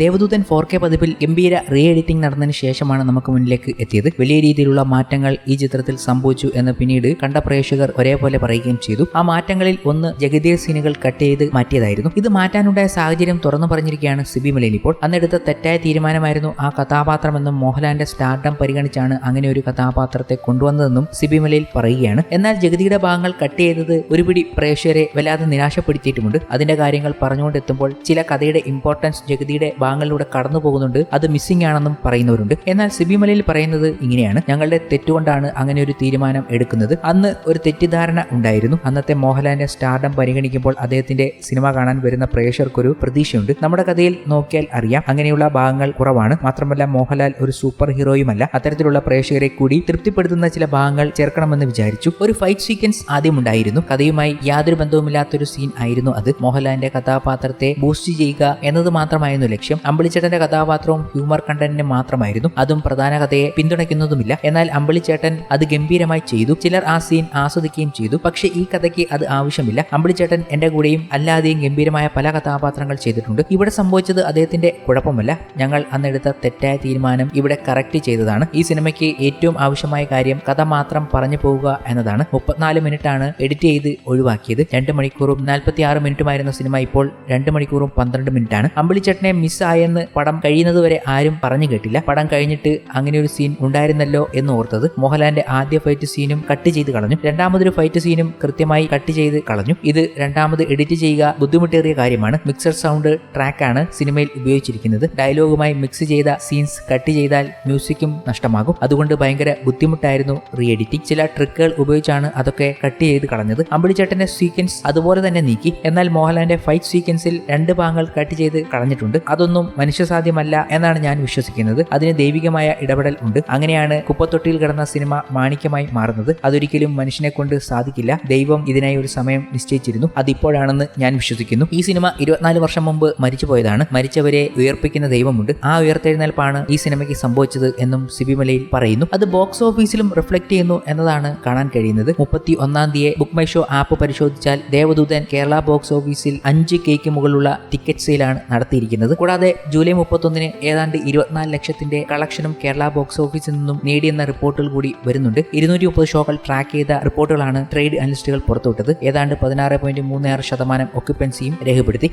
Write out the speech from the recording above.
Devadoothan four K പതിപ്പിൽ ഗംഭീര re editing നടന്നതിന് ശേഷമാണ് നമുക്ക് മുന്നിലേക്ക് എത്തിയത്. വലിയ രീതിയിലുള്ള മാറ്റങ്ങൾ ഈ ചിത്രത്തിൽ സംഭവിച്ചു എന്ന് പിന്നീട് കണ്ട പ്രേക്ഷകർ ഒരേപോലെ പറയുകയും ചെയ്തു. ആ മാറ്റങ്ങളിൽ ഒന്ന് ജഗതീയ സീനുകൾ കട്ട് ചെയ്ത് മാറ്റിയതായിരുന്നു. ഇത് മാറ്റാനുണ്ടായ സാഹചര്യം തുറന്നു പറഞ്ഞിരിക്കുകയാണ് സിബി മലയിൽ ഇപ്പോൾ. അന്നെടുത്ത തെറ്റായ തീരുമാനമായിരുന്നു ആ കഥാപാത്രമെന്നും മോഹൻലാലിന്റെ സ്റ്റാർഡം പരിഗണിച്ചാണ് അങ്ങനെ ഒരു കഥാപാത്രത്തെ കൊണ്ടുവന്നതെന്നും സിബി മലയിൽ പറയുകയാണ്. എന്നാൽ ജഗതിയുടെ ഭാഗങ്ങൾ കട്ട് ചെയ്തത് ഒരുപിടി പ്രേക്ഷകരെ വല്ലാതെ നിരാശപ്പെടുത്തിയിട്ടുമുണ്ട്. അതിന്റെ കാര്യങ്ങൾ പറഞ്ഞുകൊണ്ടെത്തുമ്പോൾ ചില കഥയുടെ ഇമ്പോർട്ടൻസ് ജഗതിയുടെ ഭാഗങ്ങളിലൂടെ കടന്നു പോകുന്നുണ്ട്. അത് മിസ്സിംഗ് ആണെന്നും പറയുന്നവരുണ്ട്. എന്നാൽ സിബിമലയിൽ പറയുന്നത് ഇങ്ങനെയാണ്. ഞങ്ങളുടെ തെറ്റുകൊണ്ടാണ് അങ്ങനെ ഒരു തീരുമാനം എടുക്കുന്നത്. അന്ന് ഒരു തെറ്റിദ്ധാരണ ഉണ്ടായിരുന്നു. അന്നത്തെ മോഹൻലാലിന്റെ സ്റ്റാർഡം പരിഗണിക്കുമ്പോൾ അദ്ദേഹത്തിന്റെ സിനിമ കാണാൻ വരുന്ന പ്രേക്ഷകർക്കൊരു പ്രതീക്ഷയുണ്ട്. നമ്മുടെ കഥയിൽ നോക്കിയാൽ അറിയാം. അങ്ങനെയുള്ള ഭാഗങ്ങൾ കുറവാണ്. മാത്രമല്ല മോഹൻലാൽ ഒരു സൂപ്പർ ഹീറോയുമല്ല അത്തരത്തിലുള്ള പ്രേക്ഷകരെ കൂടി തൃപ്തിപ്പെടുത്തുന്ന ചില ഭാഗങ്ങൾ ചേർക്കണമെന്ന് വിചാരിച്ചു. ഒരു ഫൈറ്റ് സീക്വൻസ് ആദ്യം ഉണ്ടായിരുന്നു. കഥയുമായി യാതൊരു ബന്ധവുമില്ലാത്തൊരു സീൻ ആയിരുന്നു അത്. മോഹൻലാലിന്റെ കഥാപാത്രത്തെ ബൂസ്റ്റ് ചെയ്യുക എന്നത് മാത്രമായിരുന്നു ലക്ഷ്യം. അമ്പിളിച്ചേട്ടന്റെ കഥാപാത്രവും ഹ്യൂമർ കണ്ടന്റിന് മാത്രമായിരുന്നു. അതും പ്രധാന കഥയെ പിന്തുണയ്ക്കുന്നതുമില്ല. എന്നാൽ അമ്പിളിച്ചേട്ടൻ അത് ഗംഭീരമായി ചെയ്തു. ചിലർ ആ സീൻ ആസ്വദിക്കുകയും ചെയ്തു. പക്ഷേ ഈ കഥയ്ക്ക് അത് ആവശ്യമില്ല. അമ്പിളിച്ചേട്ടൻ എന്റെ കൂടെയും അല്ലാതെയും ഗംഭീരമായ പല കഥാപാത്രങ്ങൾ ചെയ്തിട്ടുണ്ട്. ഇവിടെ സംഭവിച്ചത് അദ്ദേഹത്തിന്റെ കുഴപ്പമല്ല. ഞങ്ങൾ അന്നെടുത്ത തെറ്റായ തീരുമാനം ഇവിടെ കറക്റ്റ് ചെയ്തതാണ്. ഈ സിനിമയ്ക്ക് ഏറ്റവും ആവശ്യമായ കാര്യം കഥ മാത്രം പറഞ്ഞു പോവുക എന്നതാണ്. മുപ്പത്തിനാല് ആണ് എഡിറ്റ് ചെയ്ത് ഒഴിവാക്കിയത്. രണ്ട് മണിക്കൂറും നാൽപ്പത്തി ആറ് മിനിറ്റുമായിരുന്ന സിനിമ ഇപ്പോൾ രണ്ട് മണിക്കൂറും പന്ത്രണ്ട് മിനിറ്റാണ്. അമ്പിളിച്ചേട്ടനെ മിസ്സായെന്ന് പടം കഴിയുന്നതുവരെ ആരും പറഞ്ഞു കേട്ടില്ല. പടം കഴിഞ്ഞിട്ട് അങ്ങനെ ഒരു സീൻ ഉണ്ടായിരുന്നല്ലോ എന്ന് ഓർത്തത് മോഹൻലാലിന്റെ ആദ്യ ഫൈറ്റ് സീനും കട്ട് ചെയ്ത് കളഞ്ഞു. രണ്ടാമതൊരു ഫൈറ്റ് സീനും കൃത്യമായി കട്ട് ചെയ്ത് കളഞ്ഞു. ഇത് രണ്ടാമത് എഡിറ്റ് ചെയ്യുക ബുദ്ധിമുട്ടേറിയ കാര്യമാണ്. മിക്സർ സൗണ്ട് ട്രാക്കാണ് സിനിമയിൽ ഉപയോഗിച്ചിരിക്കുന്നത്. ഡയലോഗുമായി മിക്സ് ചെയ്ത സീൻസ് കട്ട് ചെയ്താൽ മ്യൂസിക്കും നഷ്ടമാകും. അതുകൊണ്ട് ഭയങ്കര ബുദ്ധിമുട്ടായിരുന്നു റീ എഡിറ്റിംഗ് ചില ട്രിക്കുകൾ ഉപയോഗിച്ചാണ് അതൊക്കെ കട്ട് ചെയ്ത് കളഞ്ഞത്. അമ്പിളിച്ചേട്ടന്റെ സീക്വൻസ് അതുപോലെ തന്നെ നീക്കി. എന്നാൽ മോഹൻലാലിന്റെ ഫൈറ്റ് സീക്വൻസിൽ രണ്ട് ഭാഗങ്ങൾ കട്ട് ചെയ്ത് കളഞ്ഞിട്ടുണ്ട്. അതൊന്നും മനുഷ്യസാധ്യമല്ല എന്നാണ് ഞാൻ വിശ്വസിക്കുന്നത്. അതിന് ദൈവികമായ ഇടപെടൽ ഉണ്ട്. അങ്ങനെയാണ് കുപ്പത്തൊട്ടിയിൽ കിടന്ന സിനിമ മാണിക്യമായി മാറുന്നത്. അതൊരിക്കലും മനുഷ്യനെ കൊണ്ട് സാധിക്കില്ല. ദൈവം ഇതിനായി ഒരു സമയം നിശ്ചയിച്ചിരുന്നു. അതിപ്പോഴാണെന്ന് ഞാൻ വിശ്വസിക്കുന്നു. ഈ സിനിമ ഇരുപത്തിനാല് വർഷം മുമ്പ് മരിച്ചുപോയതാണ്. മരിച്ചവരെ ഉയർപ്പിക്കുന്ന ദൈവമുണ്ട്. ആ ഉയർത്തെഴുന്നേൽപ്പാണ് ഈ സിനിമയ്ക്ക് സംഭവിച്ചത് എന്നും സിബിമലയിൽ പറയുന്നു. അത് ബോക്സ് ഓഫീസിലും റിഫ്ലക്ട് ചെയ്യുന്നു എന്നതാണ് കാണാൻ കഴിയുന്നത്. മുപ്പത്തി ഒന്നാം തീയതി ബുക്ക് മൈ ഷോ ആപ്പ് പരിശോധിച്ചാൽ ദേവദൂതൻ കേരള ബോക്സ് ഓഫീസിൽ അഞ്ച് കേക്ക് മുകളിലുള്ള ടിക്കറ്റ് സെയിലാണ് നടത്തിയിരിക്കുന്നത്. കൂടാതെ ജൂലൈ മുപ്പത്തൊന്നിന് ഏതാണ്ട് ഇരുപത്തിനാല് ലക്ഷത്തിന്റെ കളക്ഷനും കേരള ബോക്സ് ഓഫീസിൽ നിന്നും നേടിയെന്ന റിപ്പോർട്ടുകൾ കൂടി വരുന്നുണ്ട്. ഇരുന്നൂറ്റി മുപ്പത് ഷോകൾ ട്രാക്ക് ചെയ്ത റിപ്പോർട്ടുകളാണ് ട്രേഡ് അനലിസ്റ്റുകൾ പുറത്തുവിട്ടത്. ഏതാണ്ട് പതിനാറ് പോയിന്റ് മൂന്ന് ആറ് ശതമാനം ഒക്യുപ്പൻസിയും രേഖപ്പെടുത്തി.